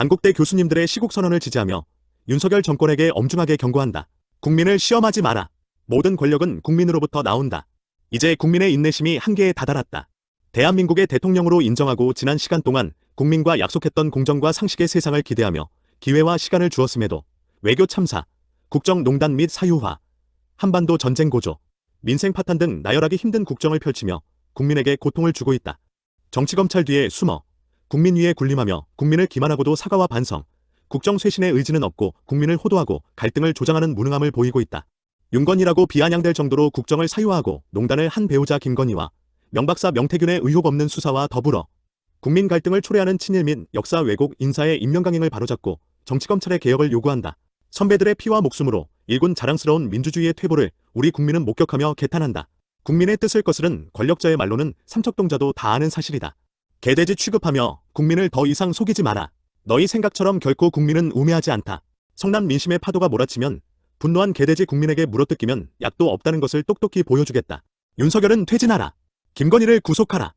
단국대 교수님들의 시국 선언을 지지하며 윤석열 정권에게 엄중하게 경고한다. 국민을 시험하지 마라. 모든 권력은 국민으로부터 나온다. 이제 국민의 인내심이 한계에 다다랐다. 대한민국의 대통령으로 인정하고 지난 시간 동안 국민과 약속했던 공정과 상식의 세상을 기대하며 기회와 시간을 주었음에도 외교 참사, 국정농단 및 사유화, 한반도 전쟁 고조, 민생 파탄 등 나열하기 힘든 국정을 펼치며 국민에게 고통을 주고 있다. 정치검찰 뒤에 숨어 국민 위에 군림하며 국민을 기만하고도 사과와 반성, 국정 쇄신의 의지는 없고 국민을 호도하고 갈등을 조장하는 무능함을 보이고 있다. 윤건이라고 비아냥될 정도로 국정을 사유화하고 농단을 한 배우자 김건희와 명박사 명태균의 의혹 없는 수사와 더불어 국민 갈등을 초래하는 친일 및 역사 왜곡 인사의 인명강행을 바로잡고 정치검찰의 개혁을 요구한다. 선배들의 피와 목숨으로 일군 자랑스러운 민주주의의 퇴보를 우리 국민은 목격하며 개탄한다. 국민의 뜻을 거스른 권력자의 말로는 삼척동자도 다 아는 사실이다. 개돼지 취급하며 국민을 더 이상 속이지 마라. 너희 생각처럼 결코 국민은 우매하지 않다. 성남 민심의 파도가 몰아치면 분노한 개돼지 국민에게 물어뜯기면 약도 없다는 것을 똑똑히 보여주겠다. 윤석열은 퇴진하라. 김건희를 구속하라.